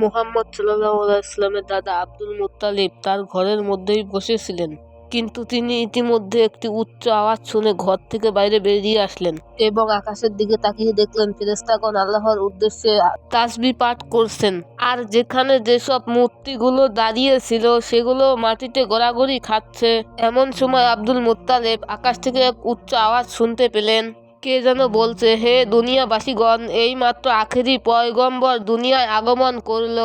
মুহাম্মদ সাল্লামের দাদা Abdul Muttalib তার ঘরের মধ্যেই বসেছিলেন। কিন্তু তিনি ইতিমধ্যে একটি উচ্চ আওয়াজ শুনে ঘর থেকে বাইরে বেরিয়ে আসলেন এবং আকাশের দিকে তাকিয়ে দেখলেন ফেরেস্তাগণ আল্লাহর উদ্দেশ্যে তাসবি পাঠ করছেন। আর যেখানে যেসব মূর্তিগুলো দাঁড়িয়ে ছিল, সেগুলো মাটিতে গড়াগড়ি খাচ্ছে। এমন সময় আব্দুল মুত্তালেব আকাশ থেকে এক উচ্চ আওয়াজ শুনতে পেলেন। কে যেন বলছে, হে দুনিয়াবাসীগণ এই মাত্র আখেরি পয়গম্বর দুনিয়ায় আগমন করল।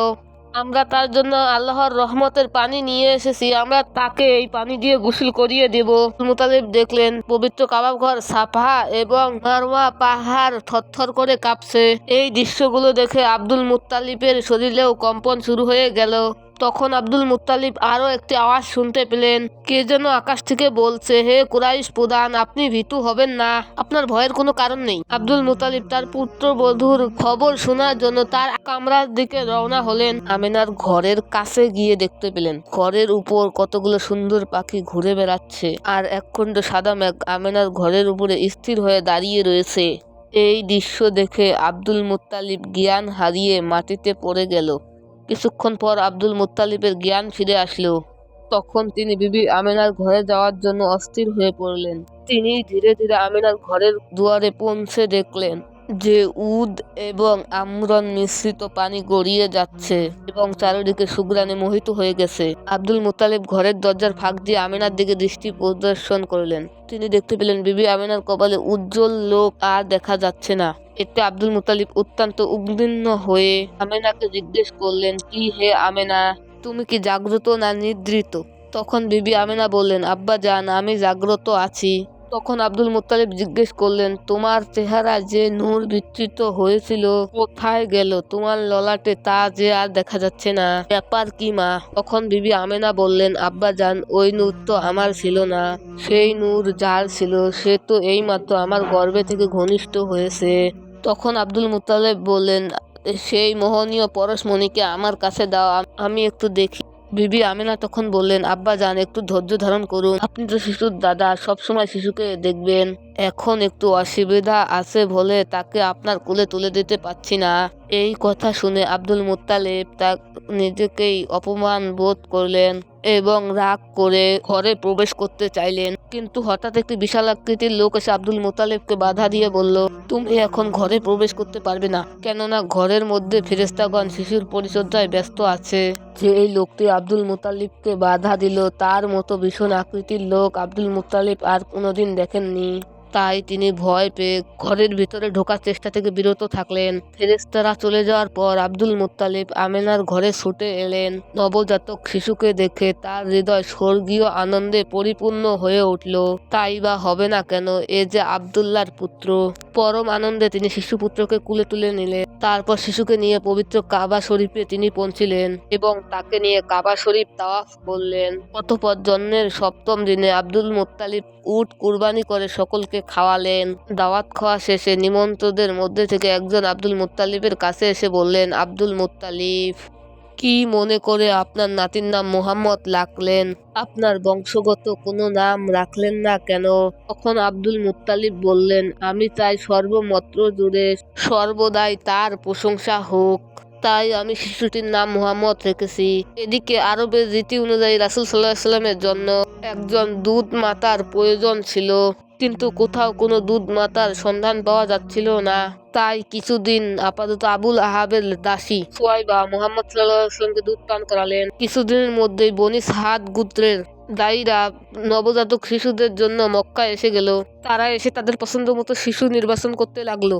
আমরা তার জন্য আল্লাহর রহমতের পানি নিয়ে এসেছি। আমরা তাকে এই পানি দিয়ে গোসল করিয়ে দেব। মুতালিব দেখলেন, পবিত্র কাবাব ঘর সাফা এবং মারওয়া পাহাড় থরথর করে কাঁপছে। এই দৃশ্যগুলো দেখে আব্দুল মুত্তালিবের শরীরেও কম্পন শুরু হয়ে গেল। তখন আব্দুল মুত্তালিব আরও একটি আওয়াজ শুনতে পেলেন। কে যেন আকাশ থেকে বলছে, হে কুরাইশ প্রধান, আপনি ভীতু হবেন না। আপনার ভয়ের কোনো কারণ নেই। আব্দুল মুতালিব তার পুত্রবধূর খবর শোনার জন্য তার কামরার দিকে রওনা হলেন। আমেনার ঘরের কাছে গিয়ে দেখতে পেলেন, ঘরের উপর কতগুলো সুন্দর পাখি ঘুরে বেড়াচ্ছে। আর একখণ্ড সাদা মেঘ আমেনার ঘরের উপরে স্থির হয়ে দাঁড়িয়ে রয়েছে। এই দৃশ্য দেখে আব্দুল মুত্তালিব জ্ঞান হারিয়ে মাটিতে পড়ে গেল। কিছুক্ষণ পর আব্দুল মুত্তালিবের জ্ঞান ফিরে আসলো। তখন তিনি বিবি আমেনার ঘরে যাওয়ার জন্য অস্থির হয়ে পড়লেন। তিনি ধীরে ধীরে আমেনার ঘরের দুয়ারে পৌঁছে দেখলেন যে উদ এবং আমরন মিশ্রিত পানি গড়িয়ে যাচ্ছে এবং চারিদিকে সুগ্রানে মোহিত হয়ে গেছে। আব্দুল মুতালিব ঘরের দরজার ফাঁক দিয়ে আমেনার দিকে দৃষ্টি প্রদর্শন করলেন। তিনি দেখতে পেলেন বিবি আমেনার কপালে উজ্জ্বল লোক আর দেখা যাচ্ছে না। এতে আব্দুল মুতালিব অত্যন্ত উদ্বিগ্ন হয়ে আমেনাকে জিজ্ঞেস করলেন, কি হে আমেনা? তুমি কি জাগ্রত না নিদ্রিত? তখন বিবি আমেনা বললেন, আব্বা জান, আমি জাগ্রত আছি। তখন আব্দুল মুতালিব জিজ্ঞেস করলেন, তোমার চেহারা যে নূর বিচ্যুত হয়েছিল, কোথায় গেল? তোমার ললাটে তা যে আর দেখা যাচ্ছে না। ব্যাপার কি মা? তখন বিবি আমেনা বললেন, আব্বা জান, ওই নূর তো আমার ছিল না। সেই নূর যার ছিল, সে তো এইমাত্র আমার গর্ভে থেকে ঘনিষ্ঠ হয়েছে। তখন আব্দুল মুতালেব বললেন, সেই মোহনীয় পরশমণিকে আমার কাছে দাও, আমি একটু দেখি। বিবি আমিনা তখন বললেন, আব্বা যান, একটু ধৈর্য ধারণ করুন। আপনি তো শিশুর দাদা, সবসময় শিশুকে দেখবেন। এখন একটু অসুবিধা আছে বলে তাকে আপনার কোলে তুলে দিতে পারছি না। এই কথা শুনে আব্দুল মুত্তালেব তা নিজেকেই অপমান বোধ করলেন। এবং রাগ করে ঘরে প্রবেশ করতে চাইলেন। কিন্তু হঠাৎ একটি বিশাল আকৃতির লোক এসে আব্দুল মোতালেবকে বাধা দিয়ে বলল, তুমি এখন ঘরে প্রবেশ করতে পারবে না, কেননা ঘরের মধ্যে ফেরেস্তাগণ শিশুর পরিচর্যায় ব্যস্ত আছে। যে এই লোকটি আব্দুল মুতালিবকে বাধা দিল, তার মতো ভীষণ আকৃতির লোক আব্দুল মুতালিব আর কোনোদিন দেখেননি। তাই তিনি ভয় পেয়ে ঘরের ভিতরে ঢোকার চেষ্টা থেকে বিরত থাকলেন। ফেরেস্তারা চলে যাওয়ার পর আব্দুল মুত্তালিব আমেনার ঘরে ছুটে এলেন। নবজাতক শিশুকে দেখে তার হৃদয় স্বর্গীয় আনন্দে পরিপূর্ণ হয়ে উঠল। তাই বা হবে না কেন, এ যে আবদুল্লার পুত্র। পরম আনন্দে তিনি শিশু পুত্রকে কুলে তুলে নিলেন। তারপর শিশুকে নিয়ে পবিত্র কাবা শরীফে তিনি পৌঁছিলেন এবং তাকে নিয়ে কাবা শরীফ তাওয়াফ করলেন। অতপর জন্মের সপ্তম দিনে আব্দুল মুত্তালিব উট কুরবানি করে সকলকে খাওয়ালেন। দাওয়াত খাওয়া শেষে নিমন্ত্রদের মধ্যে থেকে একজন আব্দুল মুত্তালিবের কাছে এসে বললেন, আব্দুল মুত্তালিব, কি মনে করে আপনার নাতির নাম মোহাম্মদ রাখলেন? আপনার বংশগত কোনো নাম রাখলেন না কেন? তখন আব্দুল মুত্তালিব বললেন, আমি চাই সর্বমত্র জুড়ে সর্বদাই তার প্রশংসা হোক। তাই আমি শিশুটির নাম মোহাম্মদ রেখেছি। এদিকে আরবের রীতি অনুযায়ী রাসুল সাল্লাহ সাল্লামের জন্য একজন দুধ মাতার প্রয়োজন ছিল। কিন্তু কোথাও কোনো দুধ মাতার সন্ধান পাওয়া যাচ্ছিল না। তাই কিছুদিন আপাতত আবুল আহাবের দাসী সোয়াইবা মোহাম্মদ সঙ্গে দুধ পান করালেন। কিছুদিনের মধ্যেই বনি সাহাদ গুত্রের দায়ীরা নবজাতক শিশুদের জন্য মক্কা এসে গেল। তারা এসে তাদের পছন্দ মতো শিশু নির্বাচন করতে লাগল।